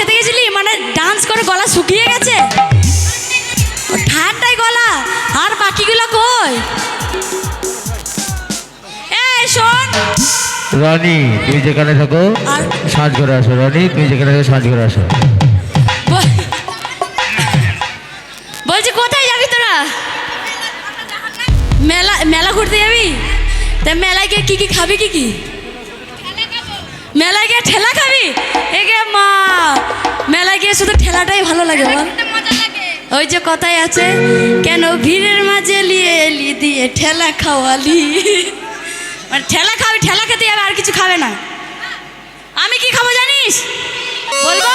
খেতে গেছিলি? মানে ডান্স করে গলা শুকিয়ে গেছে? ঠান্ডায় গলা। আর বাকিগুলো কই? এই শোন। রনি তুমি যেখানে থাকো সাজ করে আসো। রনি তুমি যেখানে থাকো সাজ করে আসো। বলছি কোথায় যাবি তোরা? মেলা মেলা ঘুরতে যাবি? তা মেলায় গিয়ে কি কি খাবি কি কি? মেলায় গিয়ে ঠেলা খাবি? এগে মা মেলায় গিয়ে শুধু ঠেলাটাই ভালো লাগে বল ওই যে কথাই আছে কেন ভিড়ের মাঝে লিয়ে এলি দিয়ে ঠেলা খাওয়ালি? মানে ঠেলা খাবি ঠেলা খেতে যাবে আর কিছু খাবে না। আমি কি খাব জানিস? বলব?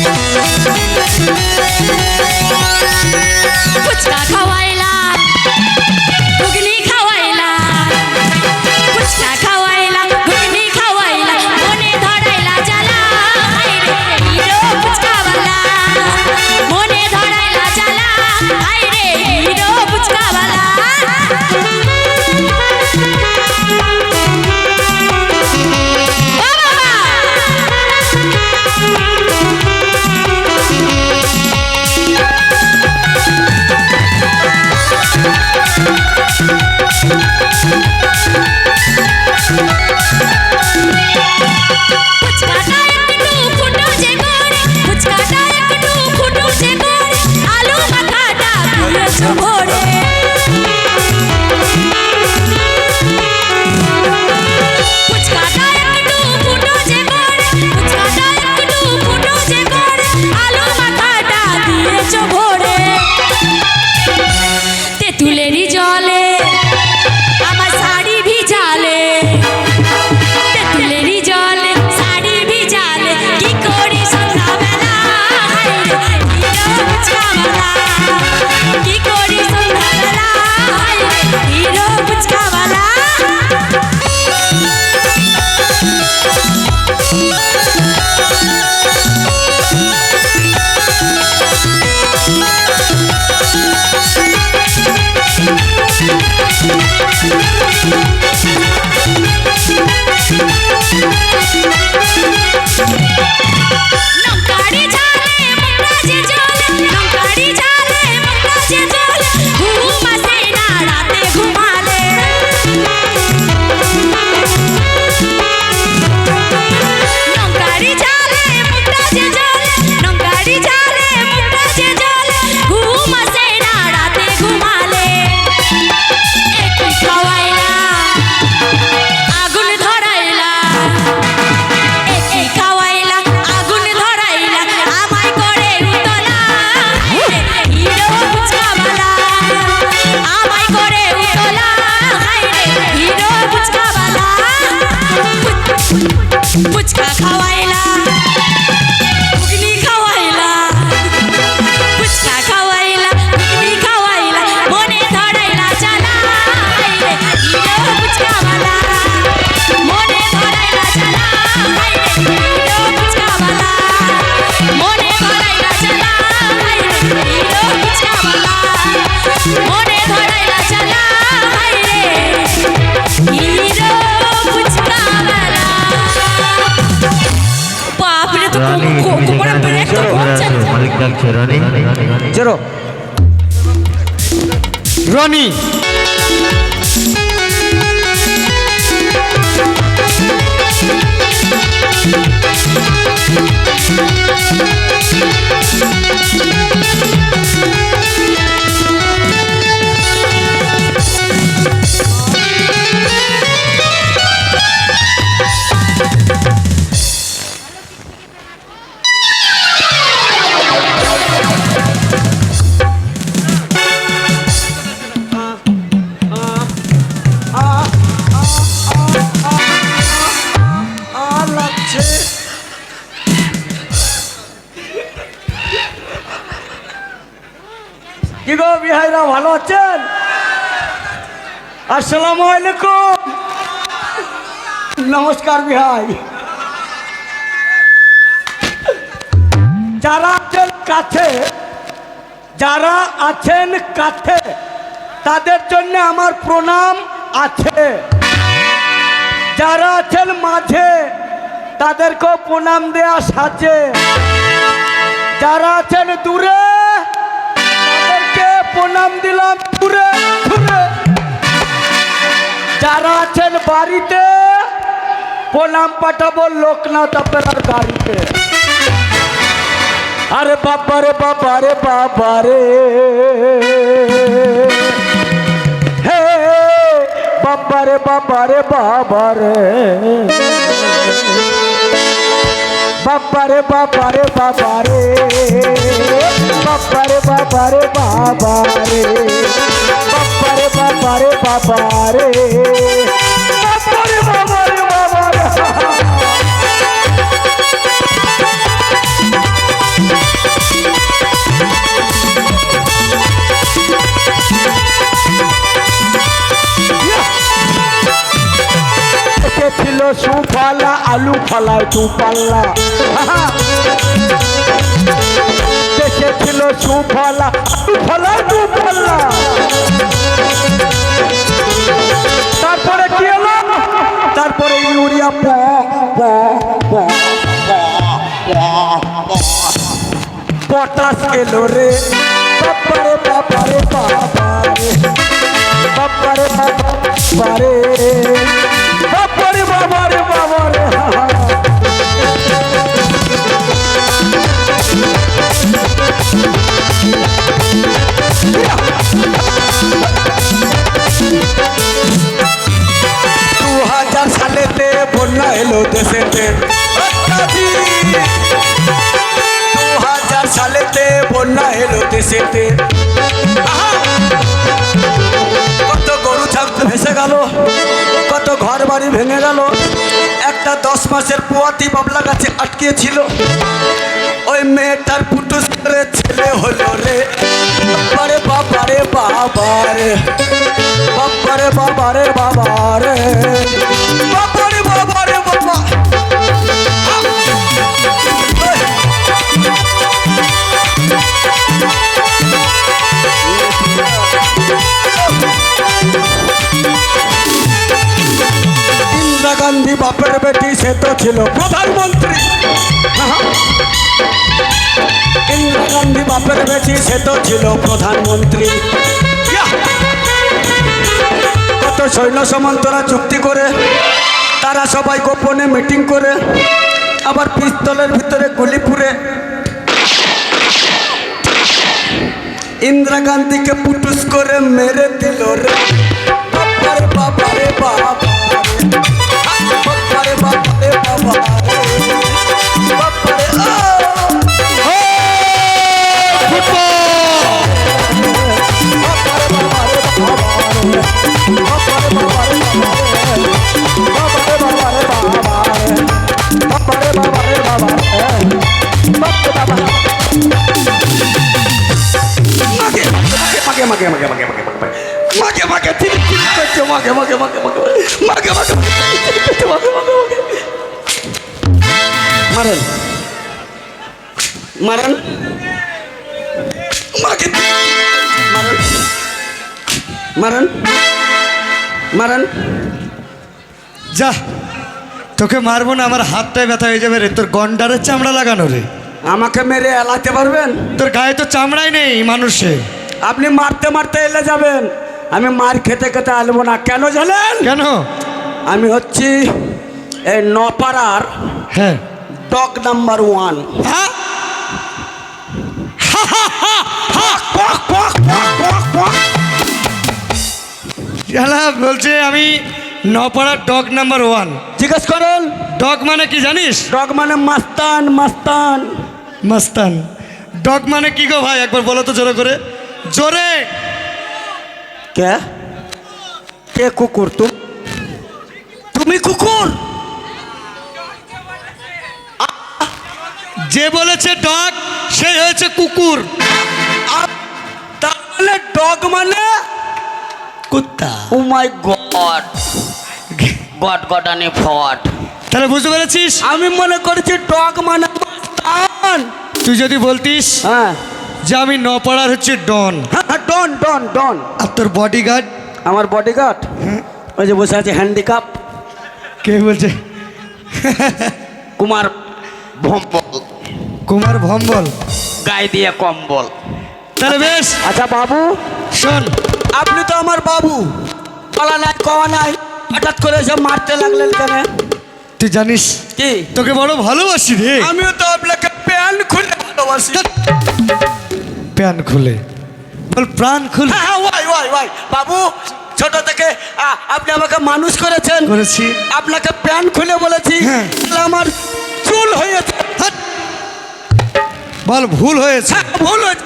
ফুচকা Música চলো কি গো বিহাইরা, ভালো আছেন? আসসালামু আলাইকুম। নমস্কার বিহাই। যারা আছেন কাছে, যারা আছেন কাছে, তাদের জন্য আমার প্রণাম আছে। যারা আছেন মাঝে, তাদেরকেও প্রণাম দেয়া সাজে। যারা আছেন আছেন বাড়িতে প্রণাম পাঠাবো লোকনাথ আপনার গাড়িতে আরে বাবারে বাবারে বাবারে হে বাবারে বাবারে বাবারে বাবারে বাবারে বাবারে বাবারে বাবারে বাবারে বাবারে বাবারে বাবারে বাবারে সুফলা, আলু ফলায় দু পাল্লা দেশে ছিল সুফলা, আলু ফলায় দু পাল্লা তারপরে কি হলো? তারপরে ইউরিয়া, প পটাশ এলো রে। বাবারে বাবারে বাবারে বাবারে বাবারে বন্যা এলো দেশেতে দু হাজার সালেতে বন্যা এলো দেশেতে আহা! ভেসে গেল, কত ঘর বাড়ি ভেঙে গেল। একটা দশ মাসের পোয়াতি বাবলা গাছে আটকে ছিল ওই মেয়েটার পুটুস করে ছেলে হলো রে। বাবারে বাবারে বাবারে বাবারে বাবারে বাবারে। বাবারে বাবারে বাবা। গান্ধী বাপের বেটি সে তো ছিল প্রধানমন্ত্রী। ইন্দিরা গান্ধী বাপের বেটি সে তো ছিল প্রধানমন্ত্রী! কত সৈন্য সামন্তরা চুক্তি করে, তারা সবাই গোপনে মিটিং করে, আবার পিস্তলের ভিতরে গুলি পুরে ইন্দিরা গান্ধীকে পুটুস করে মেরে দিল রে। বাবারে বাবারে বাবারে মারেন মাগে মারেন মারেন মারেন যা তোকে মারবো না আমার হাতটায় ব্যথা হয়ে যাবে রে। তোর গন্ডারের চামড়া লাগানো রে। আমাকে মেরে এলাতে পারবেন? তোর গায়ে তো চামড়াই নেই মানুষে। আপনি মারতে মারতে এলে যাবেন। আমি মার খেতে খেতে আলবো না। কেন জানেন? কেন? আমি হচ্ছি এই নপাড়ার হ্যাঁ। Dog number one. হ্যাঁ? বলছে আমি নপাড়ার ডগ নাম্বার ওয়ান। জিজ্ঞেস করেন ডগ মানে কি জানিস? ডগ মানে মাস্তান মাস্তান। মাস্তান। ডগ মানে কি গো ভাই? একবার বলো তো জোরে করে। জোরে। কে? কে কুকুর তুমি তুমি কুকুর? যে বলেছে ডগ সেই হয়েছে কুকুর। আর তাহলে ডগ মানে কুত্তা। ও মাই গড। গট গটানি ফট। তাহলে বুঝতে পেরেছিস? আমি মনে করেছি ডগ মানে তুই যদি বলতিস হ্যাঁ। যে আমি নপাড়ার হচ্ছে ডন। হ্যাঁ হ্যাঁ, ডন ডন ডন। আর তোর বডিগার্ড আমার বডিগার্ড ওই যে বসে আছে হ্যান্ডিক্যাপ কে বলছে? কুমার ভম্বল কুমার ভম্বল। গায়ে দিয়ে কম্বল। তাহলে বেশ। আচ্ছা বাবু। শোন। আপনি তো আমার বাবু। বলা নাই কওয়া নাই। হঠাৎ করে এসে মারতে লাগলেন কেন? তুই জানিস কি? তোকে বড় ভালোবাসি রে। আমিও তো আপনাকে প্যান্ট খুলে ভালোবাসি। প্যান খুলে। বল প্রাণ খুলে। হ্যাঁ হ্যাঁ ওয়াই ওয়াই ওয়াই। বাবু ছোট থেকে আপনি আমাকে মানুষ করেছেন। করেছি। আপনাকে প্যান খুলে বলেছি। হ্যাঁ। তাহলে আমার চুল হয়েছে! বল ভুল হয়েছে। হ্যাঁ, ভুল হয়েছে।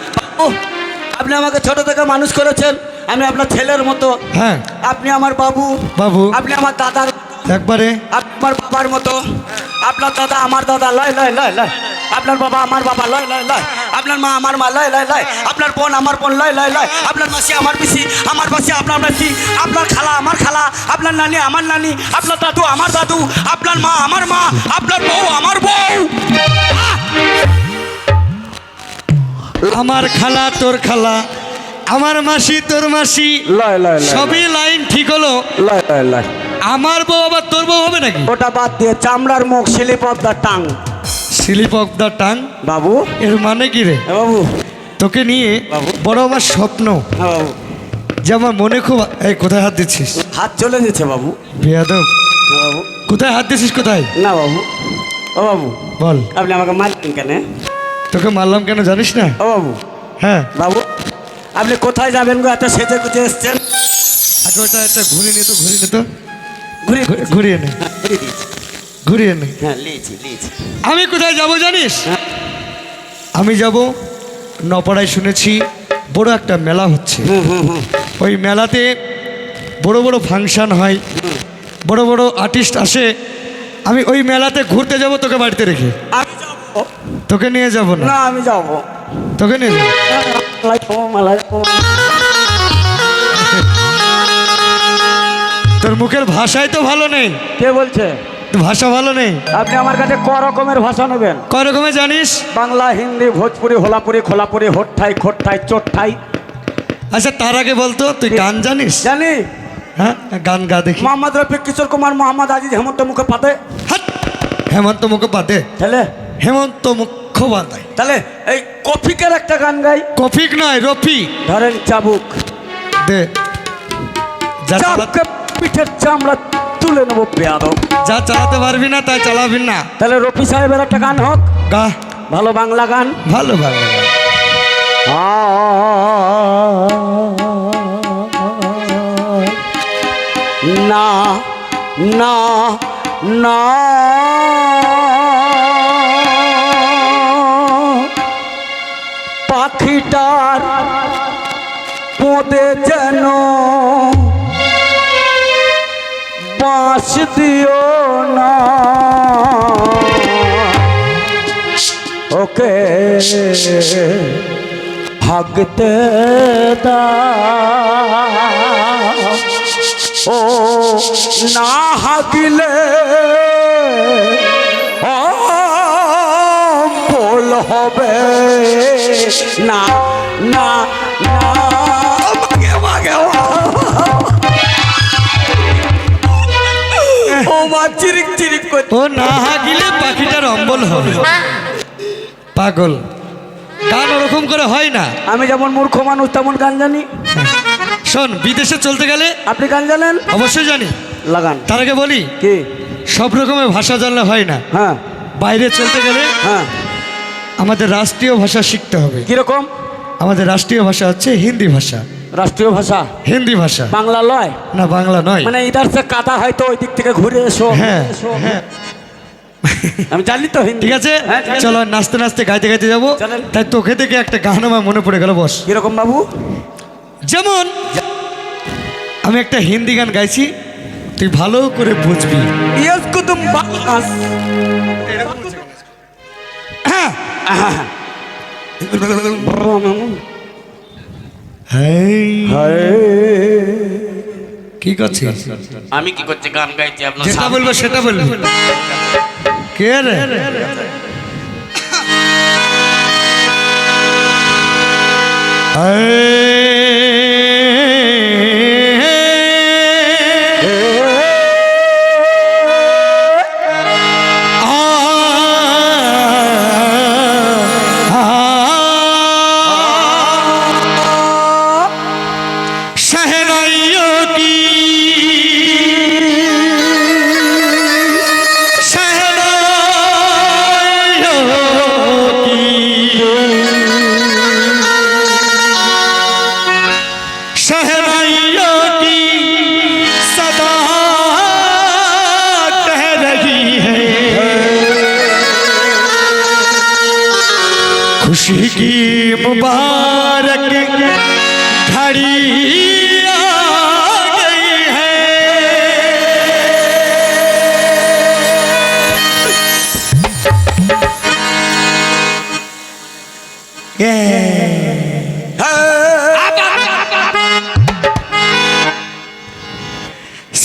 আপনি আমাকে ছোট থেকে মানুষ করেছেন আমি আপনার ছেলের মতো। হ্যাঁ। আপনি আমার বাবু। বাবু। আপনি আমার দাদার একবারে। আপনার বাবার মতো। আপনার দাদা আমার দাদা লয় লয় লয় লয় আপনার বাবা আমার বাবা লয় লয় লয় আপনার মা আমার মা লয় লয় লয় আপনার বোন আমার বোন লয় লয় লয় আপনার মাসি আমার পিসি আমার মাসি আপনার মাসি। আপনার খালা আমার খালা আপনার নানি আমার নানি আপনার দাদু আমার দাদু আপনার মা আমার মা আপনার বউ আমার বউ। আমার খালা তোর খালা আমার মাসি তোর মাসি সবই লাইন ঠিক হলো। আমার বউ আবার তোর বউ হবে নাকি? ওটা বাদ দিয়ে চামড়ার মুখ slip of the tongue slip of the tongue বাবু। এর মানে কি রে? হ্যাঁ বাবু। তোকে নিয়ে বড় আমার স্বপ্ন। হ্যাঁ বাবু। যে আমার মনে খুব এই কোথায় হাত দিচ্ছিস? হাত চলে যেছে বাবু। বেয়াদব। হ্যাঁ বাবু। কোথায় হাত দিছিস কোথায়? না বাবু। ও বাবু। বল। আপনি আমাকে মারলেন কেন তোকে মারলাম কেন জানিস না? ও বাবু। হ্যাঁ। বাবু আপনি কোথায় যাবেন গো? এত সেজে গুজে এসছেন। আগে ওটা একটা ঘুরিয়ে নিত ঘুরিয়ে নিত ঘুরে ঘু- ঘুরিয়ে নে। হ্যাঁ, ঘুরিয়ে দিয়েছি ঘুরিয়ে নে। হ্যাঁ লিয়েছি লিয়েছি। আমি কোথায় যাব জানিস? হ্যাঁ। আমি যাব নপাড়ায় শুনেছি বড় একটা মেলা হচ্ছে। ওই মেলাতে বড় বড় ফাংশন হয়। বড় বড় আর্টিস্ট আসে। আমি ওই মেলাতে ঘুরতে যাব তোকে বাড়িতে রেখে। তোকে নিয়ে যাব না? না আমি যাব। তোকে নিয়ে যাব। তোর মুখের ভাষাই তো ভালো নেই। কে বলছে? ভাষা ভালো নেই। আপনি আমার কাছে ক রকমের ভাষা নেবেন? ক রকমের জানিস? বাংলা হিন্দি ভোজপুরি হোলাপুরি খোলাপুরি হোট্ঠাই খোট্ঠাই চোট্ঠাই আচ্ছা তার আগে বলতো তুই গান জানিস? জানি। হ্যাঁ গান গা দেখি। মোহাম্মদ রফিক কিশোর কুমার মোহাম্মদ আজিজ হেমন্ত মুখে পাতে হাট! হেমন্ত মুখোপাধ্যায়। তাহলে? হেমন্ত মুখোপাধ্যায়। তাহলে এই কফিকের একটা গান গাই। কফিক নয় রফি ধরেন চাবুক। দে। পিঠের চামড়া তুলে নেব বেয়াদব। যা চালাতে পারবি না তাই চালাবি না। তাহলে রফি সাহেবের একটা গান হোক। গা। ভালো বাংলা গান। ভালো ভালো না না না। ভাগতে দাও ও না হাগিলে বল হবে না না না। ও মা চিরিক চিরিক ও না হাগিলে পাখিটার অম্বল হবে। পাগল। গান ওরকম করে হয় না। আমি যেমন মূর্খ মানুষ তেমন গান জানি। শোন বিদেশে চলতে গেলে আপনি গান জানেন? অবশ্যই জানি। লাগান। তার আগে বলি কি? সব রকমের ভাষা জানলে হয় না। হ্যাঁ। বাইরে চলতে গেলে হ্যাঁ। আমাদের রাষ্ট্রীয় ভাষা শিখতে হবে। কীরকম? আমাদের রাষ্ট্রীয় ভাষা হচ্ছে হিন্দি ভাষা। রাষ্ট্রীয় ভাষা? হিন্দি ভাষা। বাংলা লয়? না বাংলা নয়। মানে ইধার সে কাদা হয়তো ওই দিক থেকে ঘুরে এসো হ্যাঁ এসো। হ্যাঁ। আমি জানি তো হিন্দি। ঠিক আছে? হ্যাঁ, ঠিক আছে। চলো নাচতে নাচতে গাইতে গাইতে যাব। তাই তোকে থেকে একটা গান আমার মনে পড়ে গেল বস। কীরকম বাবু? যেমন আমি একটা হিন্দি গান গাইছি তুই ভালো করে বুঝবি। ইয়েস কুতুম বাস কি করছিস? আমি কি করছি? গান গাইছি আপনার যেটা বলব সেটা বলবি। ಕೇರ ಐ खुशी की मुबारक घड़ी आ गई है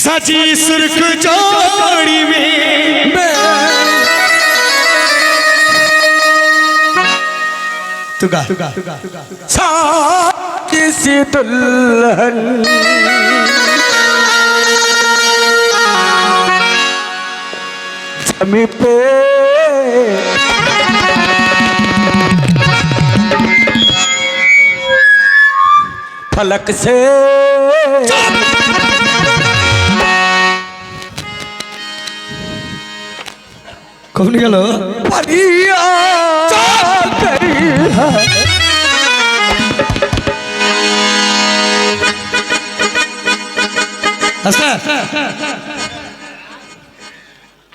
सची सुर्ख जोड़ी किसी दुल्हन जमी पे फलक से कौन गल হ্যাঁ, হ্যাঁ। আচ্ছা।